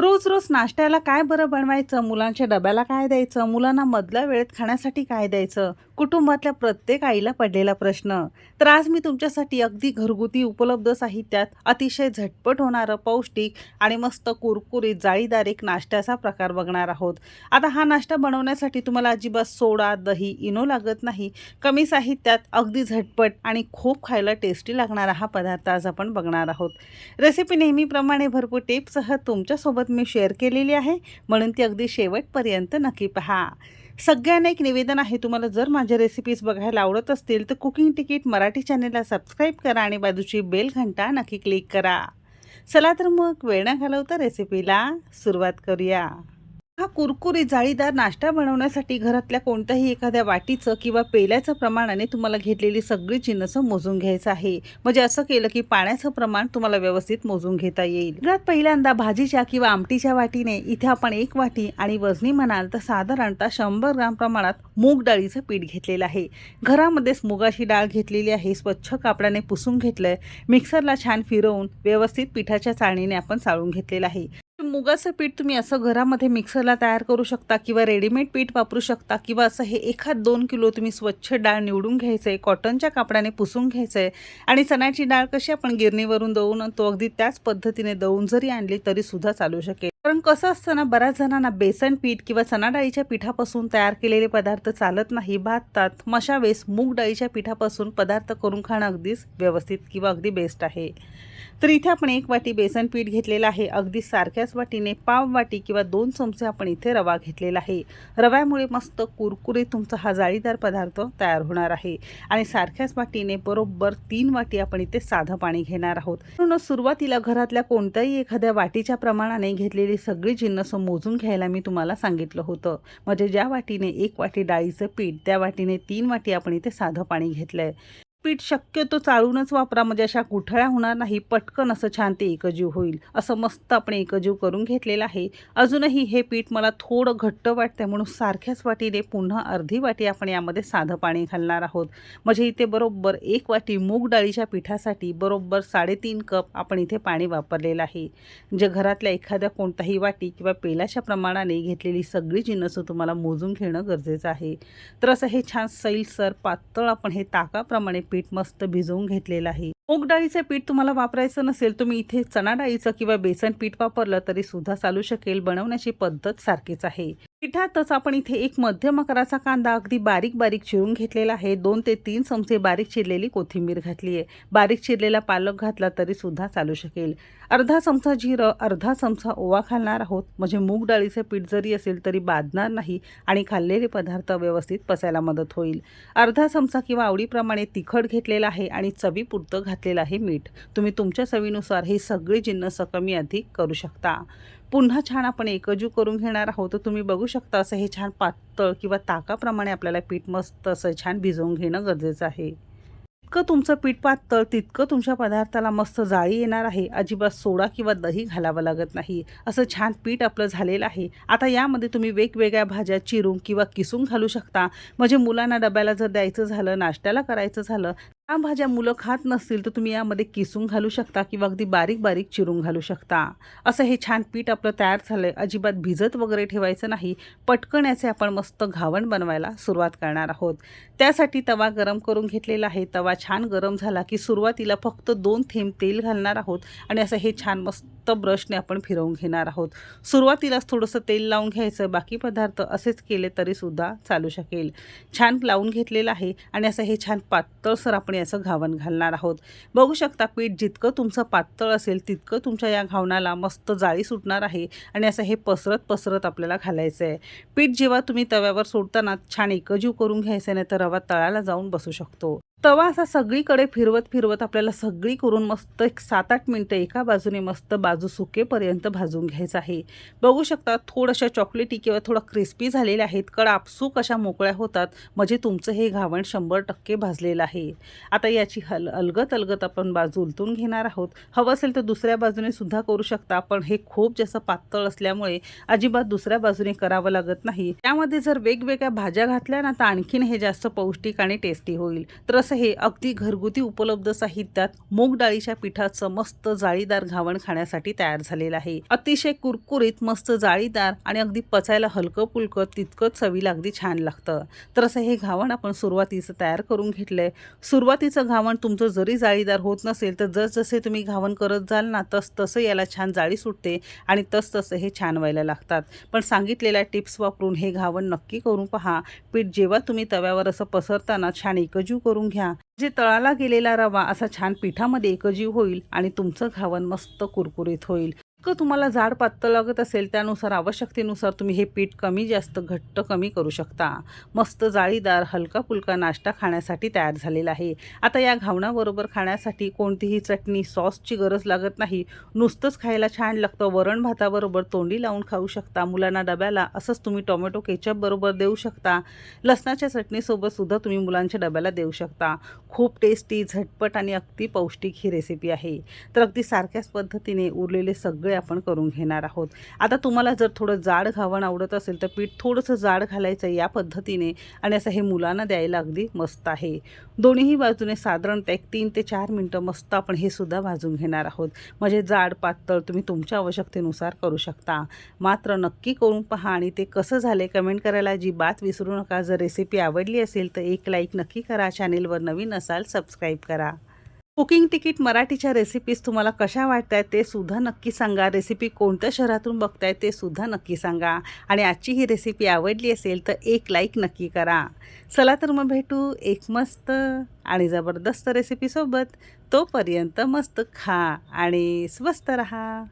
रोज रोज नाश्त्याला काय बरं बनवायचं? मुलांच्या डब्याला काय द्यायचं? मुलांना मधल्या वेळेत खाण्यासाठी काय द्यायचं? कुटुंबातल्या प्रत्येक आईला पडलेला प्रश्न. तर आज मी तुमच्यासाठी अगदी घरगुती उपलब्ध साहित्यात अतिशय झटपट होणारं पौष्टिक आणि मस्त कुरकुरीत जाळीदार एक नाश्त्याचा प्रकार बघणार आहोत. आता हा नाश्ता बनवण्यासाठी तुम्हाला अजिबात सोडा दही इनो लागत नाही. कमी साहित्यात अगदी झटपट आणि खूप खायला टेस्टी लागणारा हा पदार्थ आज आपण बघणार आहोत. रेसिपी नेहमीप्रमाणे भरपूर टिप्ससह तुमच्यासोबत मी शेअर केलेली आहे. म्हणून ती अगदी शेवटपर्यंत नक्की पहा. सगळ्यांना एक निवेदन आहे तुम्हाला जर माझ्या रेसिपीज बघायला आवडत असतील तर कुकिंग तिकीट मराठी चॅनेलला सबस्क्राईब करा आणि बाजूची बेल घंटा नक्की क्लिक करा. चला तर मग वेळ न घालवता रेसिपीला सुरुवात करूया. हा कुरकुरी जाळीदार नाश्ता बनवण्यासाठी घरातल्या कोणत्याही एखाद्या वाटीचं किंवा पेल्याचं प्रमाणाने तुम्हाला घेतलेली सगळी जिन्नसं मोजून घ्यायचं आहे. म्हणजे असं केलं की पाण्याचं प्रमाण तुम्हाला व्यवस्थित मोजून घेता येईल. घरात पहिल्यांदा भाजीच्या किंवा आमटीच्या वाटीने इथे आपण एक वाटी आणि वजनी म्हणाल तर साधारणतः शंभर ग्राम प्रमाणात मूग डाळीचं पीठ घेतलेलं आहे. घरामध्येच मुगाची डाळ घेतलेली आहे स्वच्छ कापडाने पुसून घेतलंय मिक्सरला छान फिरवून व्यवस्थित पिठाच्या चाळणीने आपण चाळून घेतलेलं आहे. मुगाचं पीठ तुम्ही असं घरामध्ये मिक्सरला तयार करू शकता किंवा रेडीमेड पीठ वापरू शकता किंवा असं हे एखाद दोन किलो तुम्ही स्वच्छ डाळ निवडून घ्यायचं आहे कॉटनच्या कापडाने पुसून घ्यायचं आहे आणि चण्याची डाळ कशी आपण गिरणीवरून दळून तो अगदी त्याच पद्धतीने दळून जरी आणली तरी सुद्धा चालू शकेल. कारण कसं असतं ना बऱ्याच जणांना बेसन पीठ किंवा चणा डाळीच्या पिठापासून तयार केलेले पदार्थ चालत नाही भातात मशावेस मूग डाळीच्या पिठापासून पदार्थ करून खाणं अगदीच व्यवस्थित किंवा अगदी बेस्ट आहे. तर इथे आपण एक वाटी बेसन पीठ घेतलेलं आहे. अगदी सारख्याच वाटीने पाव वाटी किंवा दोन चमचे आपण इथे रवा घेतलेला आहे. रव्यामुळे मस्त कुरकुरे तुमचा हा जाळीदार पदार्थ तयार होणार आहे. आणि सारख्याच वाटीने बरोबर तीन वाटी आपण इथे साधं पाणी घेणार आहोत. म्हणून सुरुवातीला घरातल्या कोणत्याही एखाद्या वाटीच्या प्रमाणाने घेतलेली सगळी जिन्नस मोजून घ्यायला मी तुम्हाला सांगितलं होतं. म्हणजे ज्या वाटीने एक वाटी डाळीचं पीठ त्या वाटीने तीन वाटी आपण इथे साधं पाणी घेतलंय. पीठ शक्यतो चाळूनच वापरा म्हणजे अशा गुठळ्या होणार नाही. पटकन असं छान ते एकजीव होईल. असं मस्त आपण एकजीव करून घेतलेलं आहे. अजूनही हे पीठ मला थोडं घट्ट वाटतं म्हणून सारख्याच वाटीने पुन्हा अर्धी वाटी आपण यामध्ये साधं पाणी घालणार आहोत. म्हणजे इथे बरोबर एक वाटी मूग डाळीच्या पिठासाठी बरोबर साडेतीन कप आपण इथे पाणी वापरलेलं आहे. जे घरातल्या एखाद्या कोणताही वाटी किंवा पेलाच्या प्रमाणाने घेतलेली सगळी जिन्नस तुम्हाला मोजून घेणं गरजेचं आहे. तर असं हे छान सैलसर पातळ आपण हे ताकाप्रमाणे पीठ मस्त भिजवून घेतलेलं आहे. मूग डाळीचं पीठ तुम्हाला वापरायचं नसेल तुम्ही इथे चणा डाळीचं किंवा बेसन पीठ वापरलं तरी सुद्धा चालू शकेल बनवण्याची पद्धत सारखीच आहे. पिठातच आपण इथे एक मध्यम आकाराचा कांदा अगदी बारीक बारीक चिरून घेतलेला आहे. दोन ते तीन चमचे बारीक चिरलेली कोथिंबीर घातली आहे. बारीक चिरलेला पालक घातला तरी सुद्धा चालू शकेल. अर्धा चमचा जिरं अर्धा चमचा ओवा घालणार आहोत. म्हणजे मूग डाळीचे पीठ जरी असेल तरी बाधणार नाही आणि खाल्लेले पदार्थ व्यवस्थित पचायला मदत होईल. अर्धा चमचा किंवा आवडीप्रमाणे तिखट घेतलेला आहे आणि चवीपुरतं घातलेलं आहे मीठ. तुम्ही तुमच्या चवीनुसार हे सगळे जिन्नस कमी अधिक करू शकता. पुन्हा छान आपण एकजू करून घेणार आहोत. तर तुम्ही बघू शकता असं हे छान पातळ किंवा ताकाप्रमाणे आपल्याला पीठ मस्त असं छान भिजवून घेणं गरजेचं आहे. जितकं तुमचं पीठ पातळ तितकं तुमच्या पदार्थाला मस्त जाळी येणार आहे. अजिबात सोडा किंवा दही घालावं लागत नाही. असं छान पीठ आपलं झालेलं आहे. आता यामध्ये तुम्ही वेगवेगळ्या भाज्या चिरून किंवा किसून घालू शकता. म्हणजे मुलांना डब्याला जर द्यायचं झालं नाश्त्याला करायचं झालं या भाज्या मुलं खात नसतील तर तुम्ही यामध्ये किसून घालू शकता किंवा अगदी बारीक बारीक चिरून घालू शकता. असं हे छान पीठ आपलं तयार झालं आहे अजिबात भिजत वगैरे ठेवायचं नाही. पटकन याचे आपण मस्त घावण बनवायला सुरुवात करणार आहोत. त्यासाठी तवा गरम करून घेतलेला आहे. तवा छान गरम झाला की सुरुवातीला फक्त दोन थेंब तेल घालणार आहोत आणि असं हे छान मस्त ब्रशने आपण फिरवून घेणार आहोत. सुरुवातीलाच थोडंसं तेल लावून घ्यायचं. बाकी पदार्थ असेच केले तरीसुद्धा चालू शकेल. छान लावून घेतलेलं आहे आणि असं हे छान पातळसर आपण असं घावण घालणार आहोत. बघू शकता पीठ जितकं तुमचं पातळ असेल तितकं तुमच्या या घावणाला मस्त जाळी सुटणार आहे आणि असं हे पसरत पसरत आपल्याला घालायचं आहे. पीठ जेव्हा तुम्ही तव्यावर सोडताना छान एकजीव करून घ्यायचं नाही तर रवा तळाला जाऊन बसू शकतो. तवा असा सगळीकडे फिरवत फिरवत आपल्याला सगळी करून मस्त एक सात आठ मिनटं एका बाजूने मस्त बाजू सुकेपर्यंत भाजून घ्यायचं आहे. बघू शकता थोड्याशा चॉकलेटी किंवा थोडा क्रिस्पी झालेल्या आहेत. कडा आपसूक अशा मोकळ्या होतात. म्हणजे तुमचं हे घावण शंभर टक्के भाजलेलं आहे. आता याची हल अलगत अलगत आपण बाजू उलटून घेणार आहोत. हवं असेल तर दुसऱ्या बाजूने सुद्धा करू शकता. पण हे खूप जास्त पातळ असल्यामुळे अजिबात दुसऱ्या बाजूने करावं लागत नाही. त्यामध्ये जर वेगवेगळ्या भाज्या घातल्या ना तर आणखीन हे जास्त पौष्टिक आणि टेस्टी होईल. तर असं हे अगदी घरगुती उपलब्ध साहित्यात मूग डाळीच्या पिठाचं मस्त जाळीदार घावण खाण्यासाठी तयार झालेलं आहे. अतिशय कुरकुरीत मस्त जाळीदार आणि अगदी पचायला हलकं पुलकं तितकंच चवीला अगदी छान लागतं. तर असं हे घावण आपण सुरुवातीचं तयार करून घेतलंय. सुरुवातीचं घावण तुमचं जरी जाळीदार होत नसेल तर जसजसे तुम्ही घावण करत जाल ना तस तसं याला छान जाळी सुटते आणि तस तसं हे छान व्हायला लागतात. पण सांगितलेल्या टिप्स वापरून हे घावण नक्की करून पहा. पीठ जेव्हा तुम्ही तव्यावर असं पसरताना छान एकजीव करून घ्या जे तळाला गेलेला रवा असा छान पिठामध्ये एकजीव होईल आणि तुमचं घावण मस्त कुरकुरीत होईल. इतकं तुम्हाला जाड पातळ लागत असेल त्यानुसार आवश्यकतेनुसार तुम्ही हे पीठ कमी जास्त घट्ट कमी करू शकता. मस्त जाळीदार हलका फुलका नाश्ता खाण्यासाठी तयार झालेला आहे. आता या घावणाबरोबर खाण्यासाठी कोणतीही चटणी सॉसची गरज लागत नाही. नुसतंच खायला छान लागतं. वरण भाताबरोबर तोंडी लावून खाऊ शकता. मुलांना डब्याला असंच तुम्ही टोमॅटो केचप बरोबर देऊ शकता. लसणाच्या चटणीसोबत सुद्धा तुम्ही मुलांच्या डब्याला देऊ शकता. खूप टेस्टी झटपट आणि अगदी पौष्टिक ही रेसिपी आहे. तर अगदी सारख्याच पद्धतीने उरलेले सगळे आपण करून घेणार आहोत. आता तुम्हाला जर थोडं जाड घावण आवडत असेल तर पीठ थोडंसं जाड घालायचं या पद्धतीने आणि असं हे मुलांना द्यायला अगदी मस्त आहे. दोन्हीही बाजूने साधारणतः एक तीन ते चार मिनटं मस्त आपण हे सुद्धा भाजून घेणार आहोत. म्हणजे जाड पातळ तुम्ही तुमच्या आवश्यकतेनुसार करू शकता. मात्र नक्की करून पहा आणि ते कसं झाले कमेंट करायला जी बात विसरू नका. जर रेसिपी आवडली असेल तर एक लाईक नक्की करा. चॅनेलवर नवीन असाल सबस्क्राईब करा. कुकिंग तिकीट मराठीच्या रेसिपीज तुम्हाला कशा वाटत आहेत ते सुद्धा नक्की सांगा. रेसिपी कोणत्या शहरातून बघताय ते सुद्धा नक्की सांगा. आणि आजची ही रेसिपी आवडली असेल तर एक लाईक नक्की करा. चला तर मग भेटू एक मस्त आणि जबरदस्त रेसिपीसोबत तोपर्यंत मस्त खा आणि स्वस्त रहा.